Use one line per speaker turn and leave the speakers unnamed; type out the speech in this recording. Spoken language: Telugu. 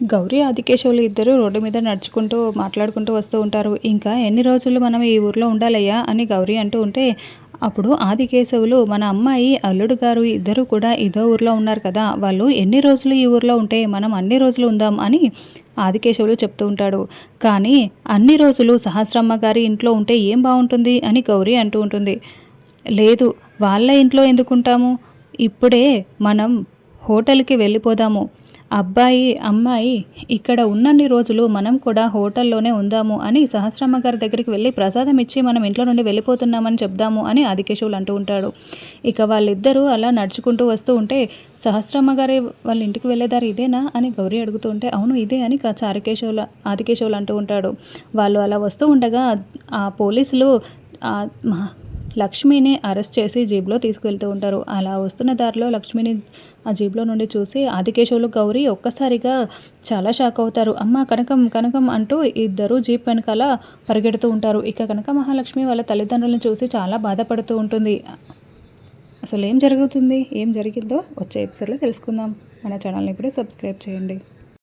గౌరీ ఆదికేశవులు ఇద్దరు రోడ్డు మీద నడుచుకుంటూ మాట్లాడుకుంటూ వస్తూ ఉంటారు. ఇంకా ఎన్ని రోజులు మనం ఈ ఊర్లో ఉండాలయ్యా? అని గౌరీ అంటూ ఉంటే అప్పుడు ఆదికేశవులు మన అమ్మాయి అల్లుడు గారు ఇద్దరు కూడా ఇదో ఊర్లో ఉన్నారు కదా. వాళ్ళు ఎన్ని రోజులు ఈ ఊర్లో ఉంటే మనం అన్ని రోజులు ఉందాం? అని ఆదికేశవులు చెప్తూ ఉంటాడు. కానీ అన్ని రోజులు సహస్రమ్మ గారి ఇంట్లో ఉంటే ఏం బాగుంటుంది? అని గౌరీ అంటూ ఉంటుంది. లేదు వాళ్ళ ఇంట్లో ఎందుకుంటాము? ఇప్పుడే మనం హోటల్కి వెళ్ళిపోదాము. అబ్బాయి అమ్మాయి ఇక్కడ ఉన్నన్ని రోజులు మనం కూడా హోటల్లోనే ఉందాము అని సహస్రమ్మ గారి దగ్గరికి వెళ్ళి ప్రసాదం ఇచ్చి మనం ఇంట్లో నుండి వెళ్ళిపోతున్నామని చెప్దాము అని ఆదికేశవులు అంటూ ఉంటాడు. ఇక వాళ్ళిద్దరూ అలా నడుచుకుంటూ వస్తూ ఉంటే సహస్రమ్మ గారి వాళ్ళ ఇంటికి వెళ్ళేదారు ఇదేనా అని గౌరీ అడుగుతూ ఉంటే అవును ఇదే అని చారికేశవులు ఆదికేశవులు అంటూ ఉంటాడు. వాళ్ళు అలా వస్తూ ఉండగా ఆ పోలీసులు లక్ష్మిని అరెస్ట్ చేసి జీబ్లో తీసుకువెళ్తూ ఉంటారు. అలా వస్తున్న దారిలో లక్ష్మిని ఆ జీబ్లో నుండి చూసి ఆదికేశవులు గౌరీ ఒక్కసారిగా చాలా షాక్ అవుతారు. అమ్మ కనకం కనకం అంటూ ఇద్దరు జీప్ వెనకాల పరిగెడుతూ ఉంటారు. ఇక కనక మహాలక్ష్మి వాళ్ళ తల్లిదండ్రులను చూసి చాలా బాధపడుతూ ఉంటుంది. అసలు ఏం జరుగుతుంది? ఏం జరిగిందో వచ్చే ఎపిసోడ్లో తెలుసుకుందాం. మన ఛానల్ని ఇప్పుడే సబ్స్క్రైబ్ చేయండి.